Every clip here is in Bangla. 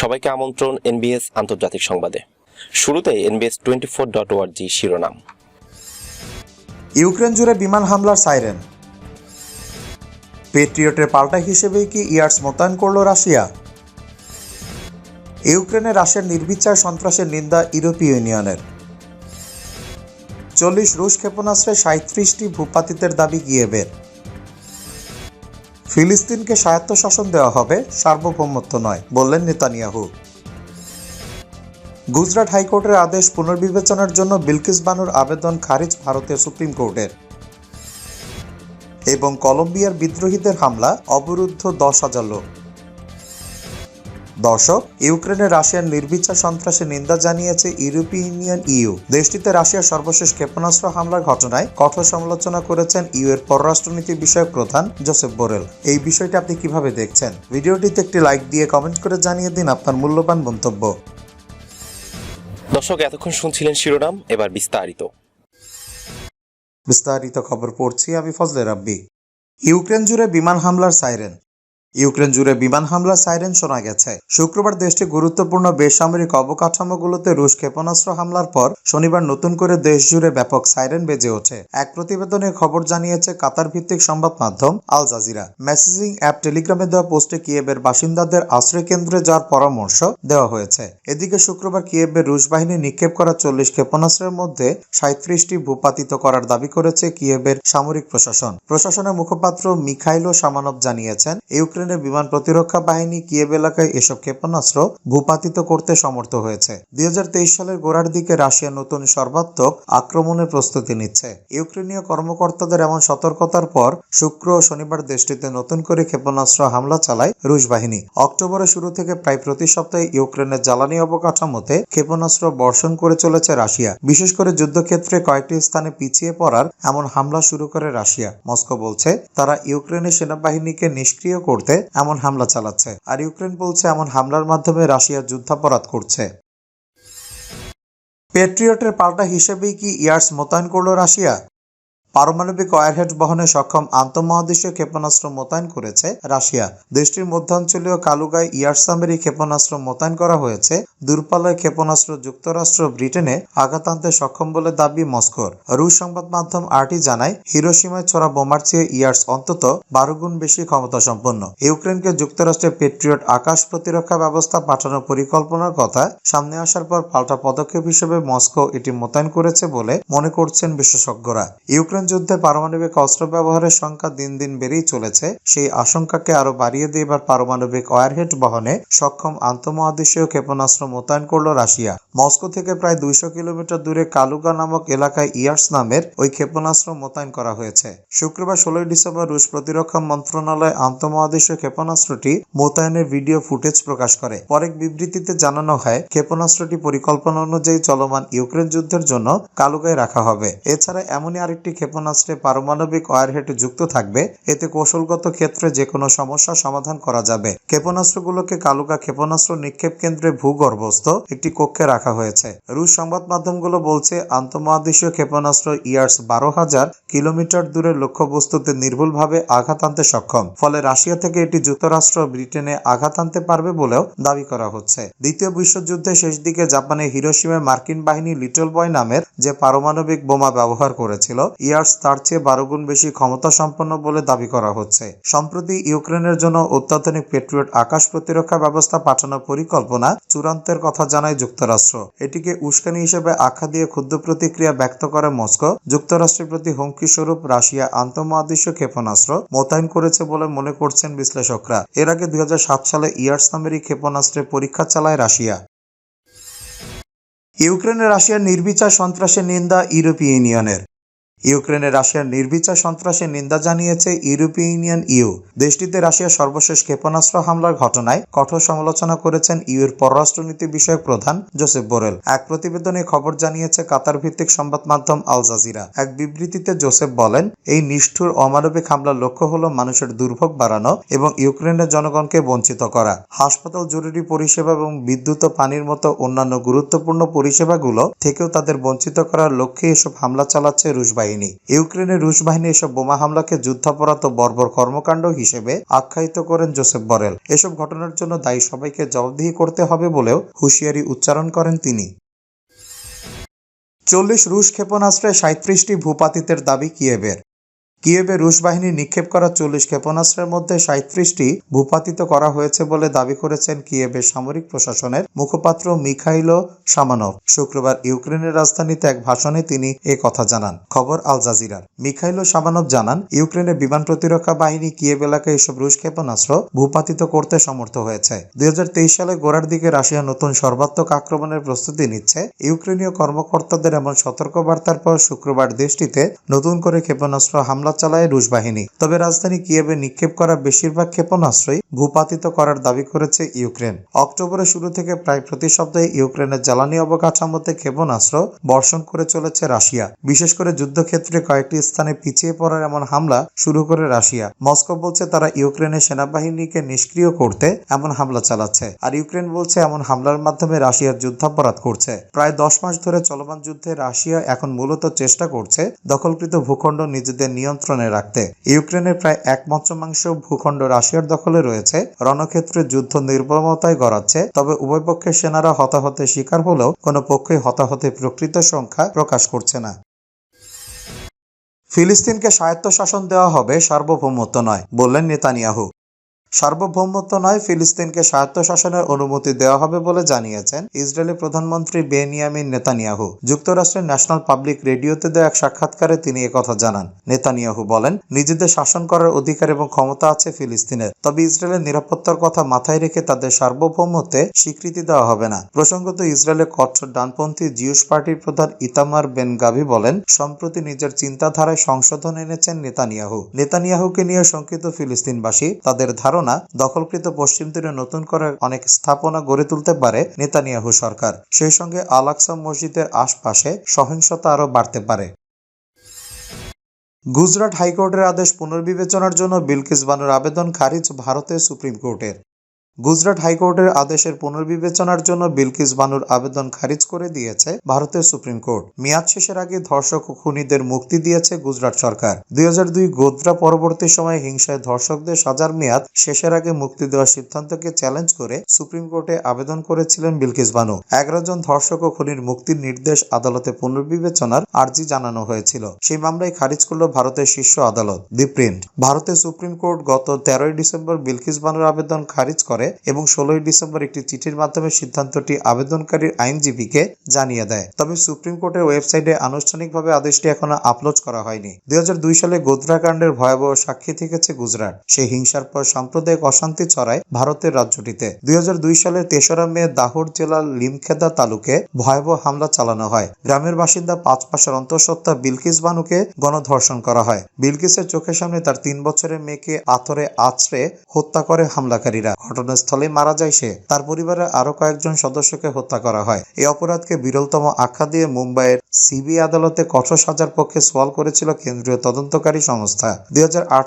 সবাইকে আমন্ত্রণ এনবিএস আন্তর্জাতিক সংবাদে। শুরুতে এনবিএস টোয়েন্টি ফোর ডট ওয়ার্জি শিরোনাম। ইউক্রেন জুড়ে বিমান হামলার সাইরেন। পেট্রিয়টের পাল্টা হিসেবেই কি ইয়ার্স মোতায়েন করল রাশিয়া? ইউক্রেনে রাশিয়ার নির্বিচার সন্ত্রাসের নিন্দা ইউরোপীয় ইউনিয়নের। চল্লিশ রুশ ক্ষেপণাস্ত্রে সাঁত্রিশটি ভূপাতিতের দাবি কিয়েভের। ফিলিস্তিনকে স্বায়ত্তশাসন দেওয়া হবে সার্বভৌমত্ব নয়, বললেন নেতানিয়াহু। গুজরাট হাইকোর্টের আদেশ পুনর্বিবেচনার জন্য বিলকিস বানুর আবেদন খারিজ ভারতের সুপ্রিম কোর্টের। এবং কলম্বিয়ার বিদ্রোহীদের হামলা, অবরুদ্ধ দশ হাজার লোক। দর্শক ইউক্রেনে রাশিয়ার নির্বিচার সন্ত্রাসের নিন্দা জানিয়েছে ইউরোপীয় ইউনিয়ন ইউ। দেশটিতে রাশিয়ার সর্বশেষ ক্ষেপণাস্ত্র হামলার ঘটনায় কঠোর সমালোচনা করেছেন ইউ এর পররাষ্ট্রনীতি বিষয়ক প্রধান জোসেফ বোরেল। এই বিষয়টি আপনি কীভাবে দেখছেন? ভিডিওটিতে একটি লাইক দিয়ে কমেন্ট করে জানিয়ে দিন আপনার মূল্যবান মন্তব্য। দর্শক এতক্ষণ শুনছিলেন শিরোনাম এবার বিস্তারিত। বিস্তারিত খবর পড়ছি আমি ফজলে রাব্বি। ইউক্রেন জুড়ে বিমান হামলার সাইরেন। ইউক্রেন জুড়ে বিমান হামলার সাইরেন শোনা গেছে। শুক্রবার দেশটির গুরুত্বপূর্ণ বেসামরিক অবকাঠামোগুলোতে রুশ ক্ষেপণাস্ত্র হামলার পর শনিবার নতুন করে দেশ জুড়ে ব্যাপক সাইরেন বেজে ওঠে। এক প্রতিবেদনে খবর জানিয়েছে কাতার ভিত্তিক সংবাদ মাধ্যম আল জাজিরা। মেসেজিং অ্যাপ টেলিগ্রামে দেওয়া পোস্টে কিয়েবের বাসিন্দাদের আশ্রয় কেন্দ্রে যাওয়ার পরামর্শ দেওয়া হয়েছে। এদিকে শুক্রবার কিয়েবের রুশ বাহিনী নিক্ষেপ করা চল্লিশ ক্ষেপণাস্ত্রের মধ্যে সাঁত্রিশটি ভূপাতিত করার দাবি করেছে কিয়েবের সামরিক প্রশাসন। প্রশাসনের মুখপাত্র মিখাইলো সামানব জানিয়েছেন ইউক্রেনের বিমান প্রতিরক্ষা বাহিনী কিয়েব এলাকায় এসব ক্ষেপণাস্ত্র ভূপাতিত করতে সমর্থ হয়েছে। দুই সালের গোড়ার দিকে রাশিয়া নতুন সর্বাত্মক আক্রমণের প্রস্তুতি নিচ্ছে। ইউক্রেনীয় কর্মকর্তাদের এমন সতর্কতার পর শুক্র ও শনিবার দেশটিতে নতুন করে ক্ষেপণাস্ত্র হামলা চালায় রুশ বাহিনী। অক্টোবরের শুরু থেকে প্রায় প্রতি সপ্তাহে ইউক্রেনের জ্বালানি অবকাঠামোতে ক্ষেপণাস্ত্র বর্ষণ করে চলেছে রাশিয়া। বিশেষ করে যুদ্ধক্ষেত্রে কয়েকটি স্থানে পিছিয়ে পড়ার এমন হামলা শুরু করে রাশিয়া। মস্কো বলছে, তারা ইউক্রেনের সেনাবাহিনীকে নিষ্ক্রিয় করতে এমন হামলা চালাচ্ছে। আর ইউক্রেন বলছে, এমন হামলার মাধ্যমে রাশিয়া যুদ্ধাপরাধ করছে। পেট্রিয়টের পাল্টা হিসেবেই কি ইয়ার্স মোতায়েন করল রাশিয়া? পারমাণবিক ওয়ারহেড বহনে সক্ষম আন্তঃমহাদেশীয় ক্ষেপণাস্ত্র মোতায়েন করেছে রাশিয়া। দেশটির মধ্যাঞ্চলীয় কালুগায় ইয়ারসামেরি ক্ষেপণাস্ত্র মোতায়েন করা হয়েছে। দূরপাল্লায় ক্ষেপণাস্ত্র যুক্তরাষ্ট্র ব্রিটেনে আঘাত আনতে সক্ষম বলে দাবি মস্কোর। রুশ সংবাদ মাধ্যম আরটি জানায়, হিরোসীমায় ছড়া বোমার চেয়ে ইয়ার্স অন্তত বারো গুণ বেশি ক্ষমতা সম্পন্ন ইউক্রেনকে যুক্তরাষ্ট্রের পেট্রিয়ট আকাশ প্রতিরক্ষা ব্যবস্থা পাঠানোর পরিকল্পনার কথা সামনে আসার পর পাল্টা পদক্ষেপ হিসেবে মস্কো এটি মোতায়েন করেছে বলে মনে করছেন বিশেষজ্ঞরা। ইউক্রেন যুদ্ধে পারমাণবিক অস্ত্র ব্যবহারের সংখ্যা দিন দিন বেড়েই চলেছে। সেই আশঙ্কাকে আরও বাড়িয়ে দিয়ে এবার পারমাণবিক ওয়ারহেড বহনে সক্ষম আন্তঃমহাদেশীয় ক্ষেপণাস্ত্র মোতায়েন করল রাশিয়া। মস্কো থেকে প্রায় দুইশো কিলোমিটার দূরে কালুগা নামক এলাকায় ইয়ার্স নামের ওই ক্ষেপণাস্ত্র মোতায়েন করা হয়েছে। শুক্রবার ষোলোই ডিসেম্বর রুশ প্রতিরক্ষা মন্ত্রণালয় আন্তঃমহাদেশীয় ক্ষেপণাস্ত্রটি মোতায়েনের ভিডিও ফুটেজ প্রকাশ করে। পরে বিবৃতিতে জানানো হয়, ক্ষেপণাস্ত্রটি পরিকল্পনা অনুযায়ী চলমান ইউক্রেন যুদ্ধের জন্য কালুগায় রাখা হবে। এছাড়া এমনই আরেকটি ক্ষেপণাস্ত্রে পারমাণবিক ওয়ারহেড যুক্ত থাকবে। এতে কৌশলগত ক্ষেত্রে যে কোনো সমস্যা সমাধান করা যাবে। ক্ষেপণাস্ত্রগুলোকে কালুগা ক্ষেপণাস্ত্র নিক্ষেপ কেন্দ্রে ভূগর্ভস্থ একটি কক্ষে রাখা হয়েছে। রুশ সংবাদ মাধ্যমগুলো বলছে, আন্তঃমহাদেশীয় ক্ষেপণাস্ত্র ইয়ার্স বারো হাজার কিলোমিটার দূরে লক্ষ্যবস্তুতে নির্ভুলভাবে আঘাত আনতে সক্ষম। ফলে রাশিয়া থেকে এটি যুক্তরাষ্ট্র ব্রিটেনে আঘাত আনতে পারবে বলেও দাবি করা হচ্ছে। দ্বিতীয় বিশ্বযুদ্ধের শেষ দিকে জাপানের হিরোসীমায় মার্কিন বাহিনী লিটল বয় নামের যে পারমাণবিক বোমা ব্যবহার করেছিল ইয়ার্স তার চেয়ে বারো গুণ বেশি ক্ষমতা সম্পন্ন বলে দাবি করা হচ্ছে। সম্প্রতি ইউক্রেনের জন্য অত্যাধুনিক পেট্রিয়ট আকাশ প্রতিরক্ষা ব্যবস্থা পাঠানোর পরিকল্পনা চূড়ান্তের কথা জানায় যুক্তরাষ্ট্র। এটিকে উস্কানি হিসেবে আখ্যা দিয়ে ক্ষুদ্র প্রতিক্রিয়া ব্যক্ত করে মস্কো। যুক্তরাষ্ট্রের প্রতি হুমকি স্বরূপ রাশিয়া আন্তঃমহাদেশীয় ক্ষেপণাস্ত্র মোতায়েন করেছে বলে মনে করছেন বিশ্লেষকরা। এর আগে দুই হাজার সাত সালে ইয়ার্স নামেরই ক্ষেপণাস্ত্রের পরীক্ষা চালায় রাশিয়া। ইউক্রেনে রাশিয়ার নির্বিচার সন্ত্রাসের নিন্দা ইউরোপীয় ইউনিয়নের। ইউক্রেনে রাশিয়ার নির্বিচার সন্ত্রাসের নিন্দা জানিয়েছে ইউরোপীয় ইউনিয়ন ইউ। দেশটিতে রাশিয়ার সর্বশেষ ক্ষেপণাস্ত্র হামলার ঘটনায় কঠোর সমালোচনা করেছেন ইউর পররাষ্ট্রনীতি বিষয়ক প্রধান জোসেফ বোরেল। এক প্রতিবেদনে খবর জানিয়েছে কাতার ভিত্তিক সংবাদ মাধ্যম আল জাজিরা। এক বিবৃতিতে জোসেফ বলেন, এই নিষ্ঠুর অমানবিক হামলার লক্ষ্য হল মানুষের দুর্ভোগ বাড়ানো এবং ইউক্রেনের জনগণকে বঞ্চিত করা। হাসপাতাল জরুরি পরিষেবা এবং বিদ্যুৎ ও পানির মতো অন্যান্য গুরুত্বপূর্ণ পরিষেবাগুলো থেকেও তাদের বঞ্চিত করার লক্ষ্যে এসব হামলা চালাচ্ছে রুশ বাহিনী। বাহিনী ইউক্রেনের রুশ বাহিনী এসব বোমা হামলাকে যুদ্ধাপরাধ ও বর্বর কর্মকাণ্ড হিসেবে আখ্যায়িত করেন জোসেফ বরেল। এসব ঘটনার জন্য দায়ী সবাইকে জবাবদিহি করতে হবে বলেও হুঁশিয়ারি উচ্চারণ করেন তিনি। চল্লিশ রুশ ক্ষেপণাস্ত্রে সাঁত্রিশটি ভূপাতিতের দাবি কিয়েভের। কিয়েভে রুশ বাহিনী নিক্ষেপ করা চল্লিশ ক্ষেপণাস্ত্রের মধ্যে সাঁত্রিশটি ভূপাতিত করা হয়েছে বলে দাবি করেছেন কিয়েভের সামরিক প্রশাসনের মুখপাত্র মিখাইলো সামানভ। শুক্রবার ইউক্রেনের রাজধানীতে এক ভাষণে তিনি এ কথা জানান। খবর আল জাজিরার। মিখাইলো সামানভ জানান, ইউক্রেনের বিমান প্রতিরক্ষা বাহিনী কিয়েভ এলাকায় এসব রুশ ক্ষেপণাস্ত্র ভূপাতিত করতে সমর্থ হয়েছে। দুই হাজার তেইশ সালে গোড়ার দিকে রাশিয়া নতুন সর্বাত্মক আক্রমণের প্রস্তুতি নিচ্ছে। ইউক্রেনীয় কর্মকর্তাদের এমন সতর্কবার্তার পর শুক্রবার দেশটিতে নতুন করে ক্ষেপণাস্ত্র হামলা চালায় রুশ বাহিনী। তবে রাজধানী কিয়েভে নিক্ষেপ করা বেশিরভাগ ক্ষেপণাস্ত্রই ভূপাতিত করার দাবি করেছে ইউক্রেন। অক্টোবরের শুরু থেকে প্রায় প্রতি সপ্তাহে ইউক্রেনের জ্বালানি অবকাঠামোতে ক্ষেপণাস্ত্র বর্ষণ করে চলেছে রাশিয়া। বিশেষ করে যুদ্ধক্ষেত্রে কয়েকটি স্থানে পিছিয়ে পড়ার এমন হামলা শুরু করে রাশিয়া। মস্কো বলছে তারা ইউক্রেনের সেনাবাহিনীকে নিষ্ক্রিয় করতে এমন হামলা চালাচ্ছে। আর ইউক্রেন বলছে এমন হামলার মাধ্যমে রাশিয়ার যুদ্ধাপরাধ করছে। প্রায় দশ মাস ধরে চলমান যুদ্ধে রাশিয়া এখন মূলত চেষ্টা করছে দখলকৃত ভূখণ্ড নিজেদের নিয়ন্ত্রণে রাখতে। ইউক্রেনের প্রায় এক পঞ্চমাংশ ভূখণ্ড রাশিয়ার দখলে রয়েছে। রণক্ষেত্রে যুদ্ধ নির্মমতায় গড়াচ্ছে, তবে উভয় পক্ষের সেনারা হতাহতের শিকার হলেও কোনো পক্ষই হতাহতের প্রকৃত সংখ্যা প্রকাশ করছে না। ফিলিস্তিনকে স্বায়ত্তশাসন দেওয়া হবে সার্বভৌমত্ব নয়, বললেন নেতানিয়াহু। সার্বভৌমত্ব নয়, ফিলিস্তিনকে স্বায়ত্তশাসনের অনুমতি দেওয়া হবে বলে জানিয়েছেন ইসরায়েলি প্রধানমন্ত্রী বেনিয়ামিন নেতানিয়াহু। যুক্তরাষ্ট্রের ন্যাশনাল পাবলিক রেডিওতে দেওয়া এক সাক্ষাৎকারে তিনি একথা জানান। নেতানিয়াহু বলেন, নিজেদের শাসন করার অধিকার এবং ক্ষমতা আছে ফিলিস্তিনের, তবে ইসরায়েলের নিরাপত্তার কথা মাথায় রেখে তাদের সার্বভৌমত্বে স্বীকৃতি দেওয়া হবে না। প্রসঙ্গত, ইসরায়েলের কঠোর ডানপন্থী জিউস পার্টির প্রধান ইতামার বেন গাভি বলেন, সম্প্রতি নিজের চিন্তাধারায় সংশোধন এনেছেন নেতানিয়াহু। নেতানিয়াহুকে নিয়ে শঙ্কিত ফিলিস্তিনবাসী, তাদের ধারণা দখলকৃত পশ্চিম তীরে নতুন করে অনেক স্থাপনা গড়ে তুলতে পারে নেতানিয়াহু সরকার। সেই সঙ্গে আলাকসা মসজিদের আশপাশে সহিংসতা আরও বাড়তে পারে। গুজরাট হাইকোর্টের আদেশ পুনর্বিবেচনার জন্য বিলকিস বানুর আবেদন খারিজ ভারতের সুপ্রিম কোর্টের। গুজরাট হাইকোর্টের আদেশের পুনর্বিবেচনার জন্য বিলকিস বানুর আবেদন খারিজ করে দিয়েছে ভারতের সুপ্রিম কোর্ট। মেয়াদ শেষের আগে ধর্ষক খুনিদের মুক্তি দিয়েছে গুজরাট সরকার। দুই হাজার দুই গোদ্রা পরবর্তী সময়ে হিংসায় ধর্ষকদের সাজার মেয়াদ শেষের আগে মুক্তি দেওয়ার সিদ্ধান্তকে চ্যালেঞ্জ করে সুপ্রিম কোর্টে আবেদন করেছিলেন বিলকিস বানু। এগারো জন ধর্ষক ও খুনির মুক্তির নির্দেশ আদালতে পুনর্বিবেচনার আর্জি জানানো হয়েছিল। সেই মামলায় খারিজ করল ভারতের শীর্ষ আদালত দি প্রিন্ট ভারতের সুপ্রিম কোর্ট গত তেরোই ডিসেম্বর বিলকিস বানুর আবেদন খারিজ করে এবং ষোলোই ডিসেম্বর একটি চিঠির মাধ্যমে সিদ্ধান্তটি আবেদনকারীর আইনজীবীকে জানিয়ে দেয়। তবে সুপ্রিম কোর্টের ওয়েবসাইটে আনুষ্ঠানিকভাবে আদেশটি এখনও আপলোড করা হয়নি। দুই সালে গোদ্রা কাণ্ডের ভয়াবহ সাক্ষী থেকেছে গুজরাট। সেই হিংসার পর সাম্প্রদায়িক অশান্তি ছড়ায় ভারতের রাজ্যটিতে। দুই সালের তেসরা মে দাহোর জেলার লিমখেদা তালুকে ভয়াবহ হামলা চালানো হয়। গ্রামের বাসিন্দা পাঁচ মাসের অন্তঃসত্ত্বা বিলকিস বানুকে গণধর্ষণ করা হয়। বিলকিসের চোখের সামনে তার তিন বছরের মেয়েকে আথরে আছড়ে হত্যা করে হামলাকারীরা। ঘটনাস্থলে মারা যায় সে। তার পরিবারের আরও কয়েকজন সদস্যকে হত্যা করা হয়। এই অপরাধকে বিরলতম আখ্যা দিয়ে মুম্বাইয়ের সিবি আদালতে কঠোর সাজার পক্ষে সওয়াল করেছিল কেন্দ্রীয় তদন্তকারী সংস্থা। দুই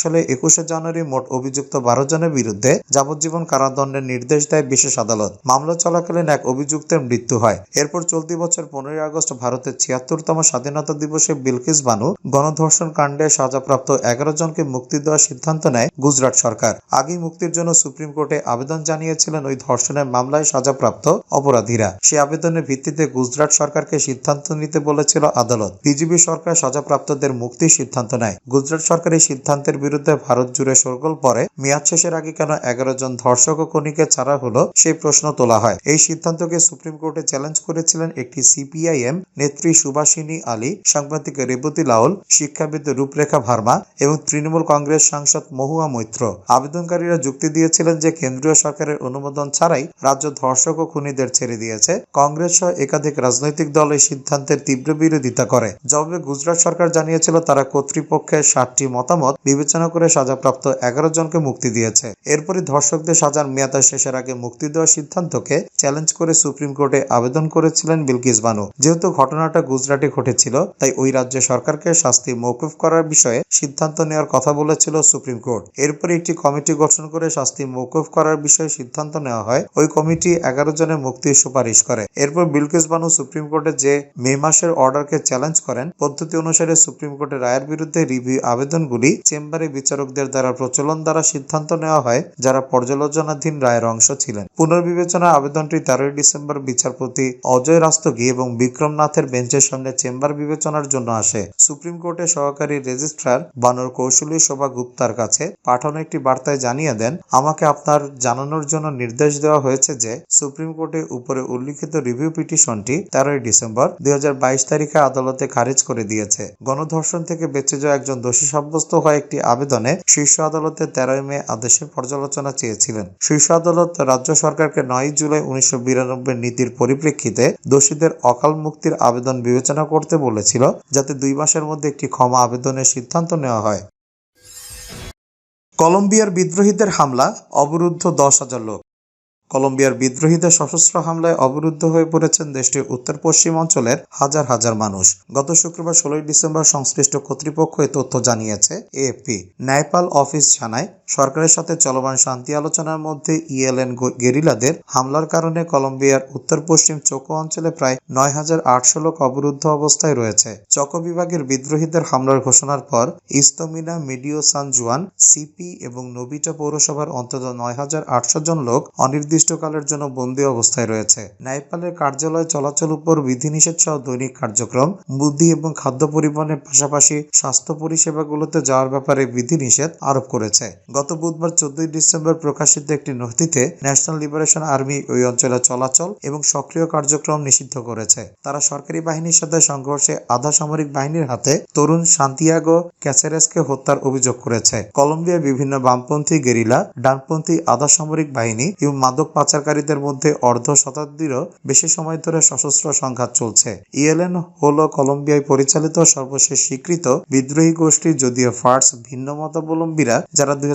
সালে একুশে জানুয়ারি মোট অভিযুক্ত বারো জনের বিরুদ্ধে যাবজ্জীবন কারাদণ্ডের নির্দেশ দেয় বিশেষ আদালত। মামলা চলাকালীন এক অভিযুক্তের মৃত্যু হয়। এরপর চলতি বছর পনেরোই আগস্ট ভারতের ছিয়াত্তরতম স্বাধীনতা দিবসে বিলকিস বানু গণধর্ষণ কাণ্ডে সাজাপ্রাপ্ত এগারো জনকে মুক্তি দেওয়ার সিদ্ধান্ত নেয় গুজরাট সরকার। আগেই মুক্তির জন্য সুপ্রিম কোর্টে আবেদন জানিয়েছিলেন ওই ধর্ষণের মামলায় সাজাপ্রাপ্ত অপরাধীরা। সে আবেদনের ভিত্তিতে গুজরাট সরকারকে সিদ্ধান্ত নিতে বলেছিল আদালত। বিজেপি সরকার সাজাপ্রাপ্তদের মুক্তির সিদ্ধান্ত নেয়। গুজরাট সরকার এই সিদ্ধান্তের বিরুদ্ধে ভারত জুড়ে সরগোল পরে মেয়াদ শেষের আগে কেন এগারো জন ধর্ষক ও খনিকে ছাড়া হলো সেই প্রশ্ন তোলা হয়। এই সিদ্ধান্তকে সুপ্রিম কোর্টে চ্যালেঞ্জ করেছিলেন একটি সিপিআইএম নেত্রী সুভাষিনী আলী, সাংবাদিক রেবতী লাউল শিক্ষাবিদ রূপরেখা ভার্মা এবং তৃণমূল কংগ্রেস সাংসদ মহুয়া মৈত্র। আবেদনকারীরা যুক্তি দিয়েছিলেন যে কেন্দ্রীয় সরকারের অনুমোদন ছাড়াই রাজ্য ধর্ষক ও খুনিদের ছেড়ে দিয়েছে। কংগ্রেস সহ একাধিক রাজনৈতিক দল এই সিদ্ধান্তের তীব্র বিরোধিতা করে। জবাবে গুজরাট সরকার জানিয়েছিল, তারা কর্তৃপক্ষের ষাটটি মতামত বিবেচনা করে সাজাপ্রাপ্ত এগারো জনকে মুক্তি দিয়েছে। এরপরই ধর্ষকদের সাজার মেয়াদ শেষের আগে মুক্তি দেওয়ার সিদ্ধান্তকে চ্যালেঞ্জ করে সুপ্রিম কোর্টে আবেদন করেছিলেন বিলকিস বানু। যেহেতু ঘটনাটা গুজরাটে ঘটেছিল, তাই ওই রাজ্য সরকারকে শাস্তি মৌকুফ করার বিষয়ে সিদ্ধান্ত নেওয়ার কথা বলেছিল সুপ্রিম কোর্ট। এরপরে একটি কমিটি গঠন করে শাস্তি মৌকুফ করার বিষয়ে সিদ্ধান্ত নেওয়া হয়, ওই কমিটি এগারো জনের মুক্তির সুপারিশ করে। এরপর বিলকিস বানু সুপ্রিম কোর্টে যে মে মাসের অর্ডারকে চ্যালেঞ্জ করেন, পদ্ধতি অনুসারে সুপ্রিম কোর্টের রায়ের বিরুদ্ধে রিভিউ আবেদনগুলি চেম্বারে বিচারকদের দ্বারা প্রচলন দ্বারা সিদ্ধান্ত নেওয়া হয়, যারা পর্যালোচনাধীন রায়ের অংশ ছিলেন। পুনর্বিবেচনা আবেদনটি তেরোই ডিসেম্বর বিচারপতি অজয় রাস্তগি এবং বিক্রম নাথের বেঞ্চের সামনে চেম্বার বিবেচনার জন্য আসে। সুপ্রিম কোর্টের সহকারী রেজিস্ট্রার বানর কৌশলী শোভা গুপ্তার কাছে পাঠানো একটি বার্তায় জানিয়ে দেন, আমাকে আপনার জানানোর জন্য নির্দেশ দেওয়া হয়েছে যে সুপ্রিম কোর্টে উপরে উল্লিখিত রিভিউ পিটিশনটি তেরোই ডিসেম্বর দুই তারিখে আদালতে খারিজ করে দিয়েছে। গণধর্ষণ থেকে বেঁচে যাওয়া একজন দোষী সাব্যস্ত হওয়া একটি আবেদনে শীর্ষ আদালতে তেরোই মে আদেশের পর্যালোচনা চেয়েছিলেন। শীর্ষ আদালত রাজ্য সরকারকে নয় জুলাই উনিশশো বিরানব্বই নীতির পরিপ্রেক্ষিতে দোষীদের অকাল মুক্তির আবেদন বিবেচনা করতে বলেছিল, যাতে দুই মাসের মধ্যে একটি ক্ষমা আবেদনের সিদ্ধান্ত নেওয়া হয়। কলম্বিয়ার বিদ্রোহীদের হামলা অবরুদ্ধ দশ হাজার লোক। কলম্বিয়ার বিদ্রোহীদের সশস্ত্র হামলায় অবরুদ্ধ হয়ে পড়েছেন দেশটির উত্তর পশ্চিম অঞ্চলের হাজার হাজার মানুষ। গত শুক্রবার ষোলোই ডিসেম্বর সংশ্লিষ্ট কর্তৃপক্ষ এ তথ্য জানিয়েছে। এএফপি ন্যায়পাল অফিস জানায়, সরকারের সাথে চলমান শান্তি আলোচনার মধ্যে ইএলএন গেরিলাদের হামলার কারণে কলম্বিয়ার উত্তর পশ্চিম চকো অঞ্চলে প্রায় নয় হাজার আটশো লোক অবরুদ্ধ অবস্থায় রয়েছে। চকো বিভাগের বিদ্রোহীদের হামলার ঘোষণার পর ইস্তমিনা মিডিও সান জুয়ান সিপি এবং নোবিটা পৌরসভার অন্তত নয় হাজার আটশো জন লোক অনির্দিষ্টকালের জন্য বন্দী অবস্থায় রয়েছে। ন্যায়পালের কার্যালয় চলাচল উপর বিধিনিষেধ সহ দৈনিক কার্যক্রম, বুদ্ধি এবং খাদ্য পরিবহনের পাশাপাশি স্বাস্থ্য পরিষেবাগুলোতে যাওয়ার ব্যাপারে বিধিনিষেধ আরোপ করেছে। গত বুধবার চোদ্দই ডিসেম্বর প্রকাশিত একটি নথিতে ন্যাশনাল লিবারেশন আর্মি ওই অঞ্চলে চলাচল এবং সক্রিয় কার্যক্রম নিষিদ্ধ করেছে। তারা সরকারি বাহিনীর সাথে সংঘর্ষে আধা সামরিক বাহিনীর হাতে তরুণ সান্তিয়াগো ক্যাসেরেসকে হত্যার অভিযোগ করেছে। কলম্বিয়ার বিভিন্ন বামপন্থী গেরিলা, ডানপন্থী আধা সামরিক বাহিনী এবং মাদক পাচারকারীদের মধ্যে অর্ধ শতাব্দীরও বেশি সময় ধরে সশস্ত্র সংঘাত চলছে। ইএলএন হলো কলম্বিয়ায় পরিচালিত সর্বশেষ স্বীকৃত বিদ্রোহী গোষ্ঠী যদিও ফার্স ভিন্ন মতাবলম্বীরা, যারা দুই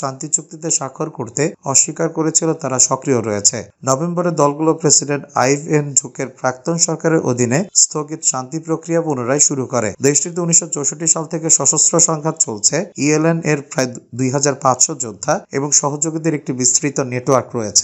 শান্তি চুক্তিতে স্বাক্ষর করতে অস্বীকার করেছিল, তারা সক্রিয় রয়েছে। নভেম্বরে দলগুলো প্রেসিডেন্ট আইভ এন ঝুকের প্রাক্তন সরকারের অধীনে স্থগিত শান্তি প্রক্রিয়া পুনরায় শুরু করে। দেশটিতে উনিশশো চৌষট্টি সাল থেকে সশস্ত্র সংঘাত চলছে। ইএলএন এর প্রায় দুই হাজার পাঁচশো যোদ্ধা এবং সহযোগীদের একটি বিস্তৃত নেটওয়ার্ক রয়েছে।